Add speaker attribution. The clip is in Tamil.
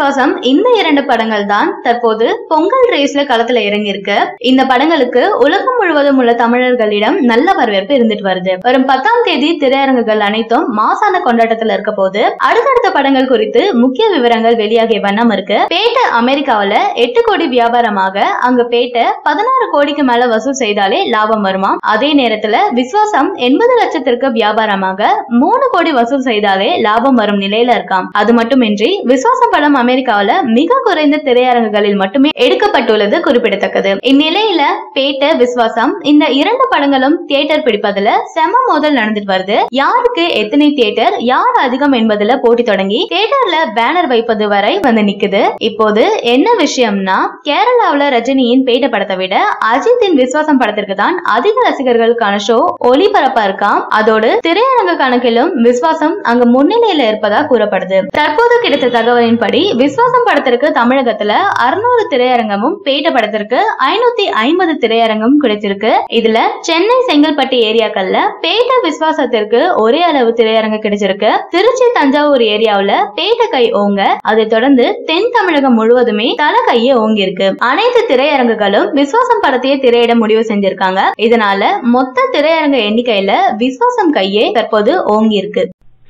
Speaker 1: விஸ்வாசம் இந்த இரண்டு படங்கள் தான் தற்போது பொங்கல் ரேஸ்ல களத்துல இறங்கியிருக்கு. இந்த படங்களுக்கு உலகம் முழுவதும் உள்ள தமிழர்களிடம் நல்ல வரவேற்பு இருந்துட்டு வருது. வரும் பத்தாம் தேதி திரையரங்குகள் அனைத்தும் மாசான கொண்டாட்டத்துல இருக்க போது அடுத்தடுத்த படங்கள் குறித்து முக்கிய விவரங்கள் வெளியாகிய வண்ணம் இருக்கு. பேட்ட அமெரிக்காவில எட்டு கோடி வியாபாரமாக அங்க பேட்ட பதினாறு கோடிக்கு மேல வசூல் செய்தாலே லாபம் வருமா அதே நேரத்துல விஸ்வாசம் எண்பது லட்சத்திற்கு வியாபாரமாக மூணு கோடி வசூல் செய்தாலே லாபம் வரும் நிலையில இருக்காம். அது மட்டுமின்றி விஸ்வாசம் படம் அமெரிக்காவில மிக குறைந்த திரையரங்குகளில் மட்டுமே எடுக்கப்பட்டுள்ளது குறிப்பிடத்தக்கது. இந்நிலையில பேட்ட விஸ்வாசம் இந்த இரண்டு படங்களும் தியேட்டர் பிடிப்பதுல செம மோதல் நடந்துட்டு வருது. யாருக்கு எத்தனை தியேட்டர் யார் அதிகம் என்பதுல போட்டி தொடங்கி தியேட்டர்ல பேனர் வைப்பது வரை வந்து நிக்குது. இப்போது என்ன விஷயம்னா கேரளாவில ரஜினியின் பேட்ட படத்தை விட அஜித்தின் விஸ்வாசம் படத்திற்கு தான் அதிக ரசிகர்களுக்கான ஷோ ஒளிபரப்பா இருக்காம் அதோடு திரையரங்கு கணக்கிலும் விஸ்வாசம் அங்கு முன்னிலையில இருப்பதா கூறப்படுது. தற்போது கிடைத்த தகவலின்படி விஸ்வாசம் படத்திற்கு தமிழகத்துல அறுநூறு திரையரங்கமும் பேட்ட படத்திற்கு ஐநூத்தி ஐம்பது திரையரங்கம் கிடைச்சிருக்கு. இதுல சென்னை செங்கல்பட்டு ஏரியாக்கள்ல பேட்ட விஸ்வாசத்திற்கு ஒரே அளவு திரையரங்கு கிடைச்சிருக்கு. திருச்சி தஞ்சாவூர் ஏரியாவுல பேட்ட கை ஓங்க அதை தொடர்ந்து தென் தமிழகம் முழுவதுமே தல கையே ஓங்கி இருக்கு அனைத்து திரையரங்குகளும் விஸ்வாசம் படத்தையே திரையிட முடிவு செஞ்சிருக்காங்க. இதனால மொத்த திரையரங்க எண்ணிக்கையில விஸ்வாசம் கையே தற்போது ஓங்கி இருக்கு